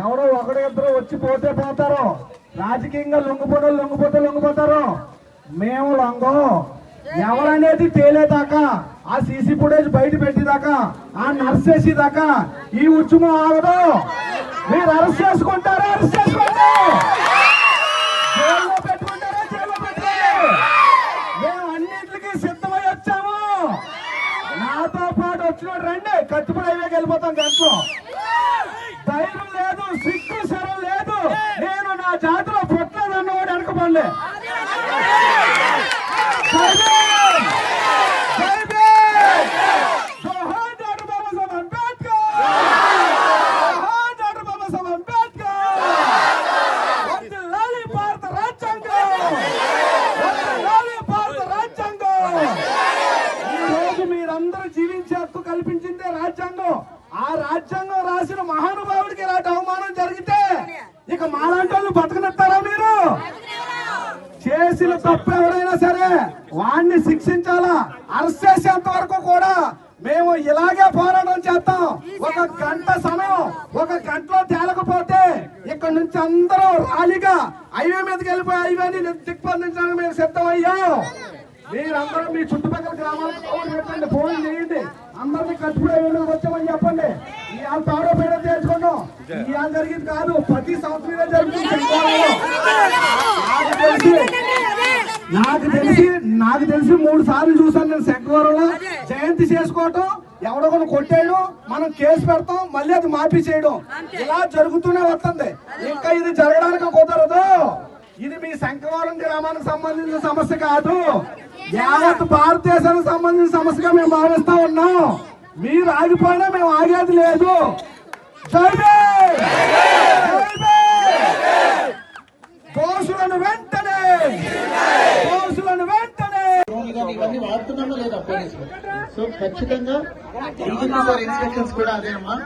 ఎవడో ఒకడు ఇద్దరు వచ్చి పోతే పోతారు. రాజకీయంగా లొంగిపోతే లొంగిపోతే లొంగిపోతారు. మేము లొంగం. ఎవరనేది తేలేదాకా ఆ సీసీ ఫుటేజ్ బయట పెట్టేదాకా ఆ నర్స్ చేసేదాకా ఈ ఉద్యమం ఆగదు. మీరు అరెస్ట్ చేసుకుంటారా అరెస్ట్ చేసుకోండి. జైల్లో పెట్టుకుంటారా జైల్లో పెట్టుకోండి. మేము అన్నింటికి సిద్ధమై వచ్చాము. నాతో పాటు వచ్చిన రండి కత్తిపడి హైవేకి వెళ్ళిపోతాం గంటలో. ధైర్యం లేదు సిగ్గు శరం లేదు. నేను నా జాతిలో పుట్టలేదన్న వాడు వెనకపడలే మీరందరూ జీవించే హక్కు కల్పించిందే రాజ్యాంగం. ఆ రాజ్యాంగం ఇక మాలాంటి వాళ్ళు బతకనిస్తారా మీరు? చేసిన తప్పు ఎవరైనా సరే వాడిని శిక్షించాలా? అరెస్ట్ చేసేంత వరకు కూడా మేము ఇలాగే పోరాటం చేస్తాం. ఒక గంట సమయం ఒక గంటలో తేలకపోతే ఇక్కడ నుంచి అందరూ ర్యాలీగా హైవే మీదకి వెళ్ళిపోయి హైవేని దిగ్బంధించడానికి మేము సిద్ధమయ్యాం. మీరందరూ మీ చుట్టుపక్కల గ్రామాలకు ఫోన్ పెట్టండి. ఫోన్ చేయండి. కాదు ప్రతి సంవత్సరం జరుగుతుంది. నాకు తెలిసి నాకు తెలిసి మూడు సార్లు చూసాను నేను శంకవరంలో జయంతి చేసుకోవటం ఎవడో కొన్ని కొట్టేయడం మనం కేసు పెడతాం మళ్ళీ అది మాఫీ చేయడం. ఇలా జరుగుతూనే వస్తుంది. ఇంకా ఇది జరగడానికి కుదరదు. ఇది మీ శంకవరం గ్రామానికి సంబంధించిన సమస్య కాదు. యావత్ భారతదేశానికి సంబంధించిన సమస్యగా మేము భావిస్తా ఉన్నాం. మీరు ఆగిపోయినా మేము ఆగేది లేదు! జై దోషులను వెంటనే! దోషులను వెంటనే! ఇవన్నీ వాడుతున్నామా లేదా పోలీసులు? సో ఖచ్చితంగా సార్ ఇన్స్ట్రక్షన్స్ కూడా అదేనమ్మా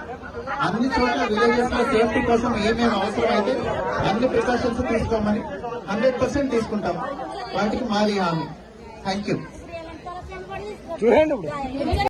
అన్ని చోట్ల విలేజెస్లో సేఫ్టీ కోసం ఏమేమి అవసరం అయితే అన్ని ప్రికాషన్స్ తీసుకోమని హండ్రెడ్ పర్సెంట్ తీసుకుంటాం. వాటికి మాది హామీ. Thank you